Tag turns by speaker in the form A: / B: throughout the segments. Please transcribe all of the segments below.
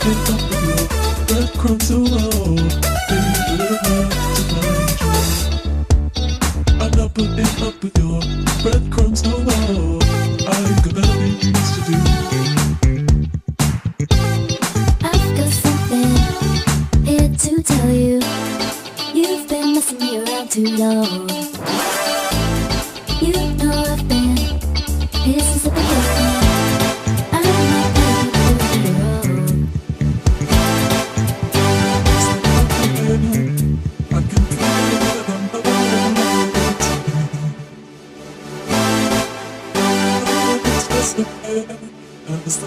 A: Breadcrumbs so low, baby, little hard to find you. I'm not putting up with your breadcrumbs to do.
B: I've got something here to tell you. You've been messing me around too long.
A: It's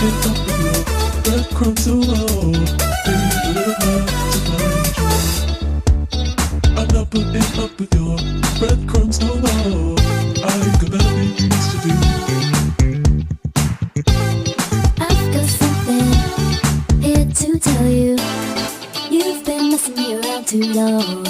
A: Up to find you. I'm not putting up with your breadcrumbs so low. I got better things to do.
B: I've got something here to tell you. You've been messing me around too long.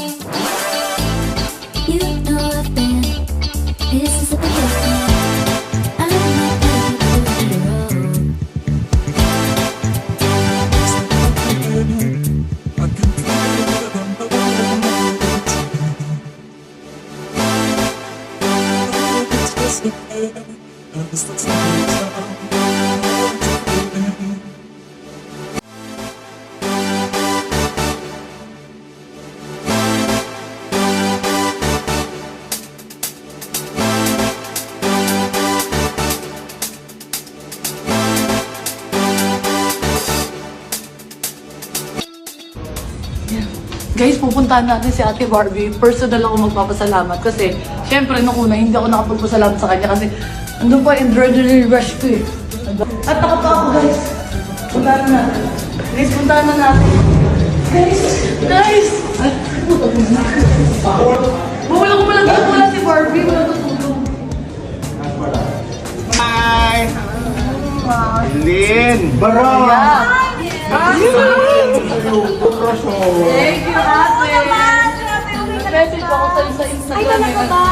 A: It's the and it's the
C: Guys, pupuntahan natin si Ate Barbie. Personal ako magpapasalamat kasi syempre nung una hindi ako nakapagpasalamat sa kanya kasi andun pa adrenaline rush ko eh. At ako pa ako guys. Puntahan na natin. Guys, puntahan na natin. Guys! Guys! Ko. Wala ko pala dito. Wala si Barbie. Wala tutulog.
D: Hi! Lynn! Baro!
C: Thank you, ate. Message ako sa'yo sa Instagram.
E: Ay, talaga ba?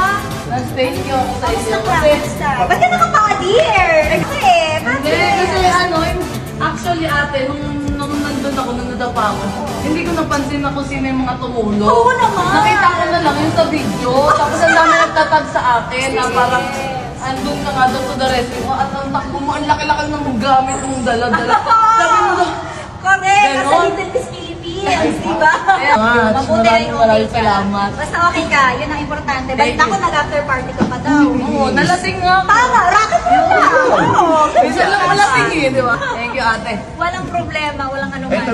C: Nag-thank you ako sa inyo. Kasi?
E: Ba't ka nakapaka-dear? Kasi,
C: hindi, kasi ano, yung- actually ate, nung, nung nandun ako, nung nadapa ako, hindi ko napansin na kung sino yung mga tumulong.
E: Oo naman.
C: Nakita ko na lang yung sa video. Tapos ang dami nagtatag sa akin na parang andun ka nga doon to the rescue at ang takbo mo, ang laki-laki ng gamit mong dala-dala. Sabi mo nga,
E: Mabuti
C: maraming maraming
E: okay ka.
C: salamat.
E: Basta okay ka, yun ang importante.
C: Thank
E: Balita
C: you.
E: ko nag-after party ka pa daw.
C: oo, nalasing nga ako.
E: Tama, rocket mo pa! Oo!
C: Minsan lang malasing eh, di ba? Thank you ate.
E: Walang problema, walang anuman.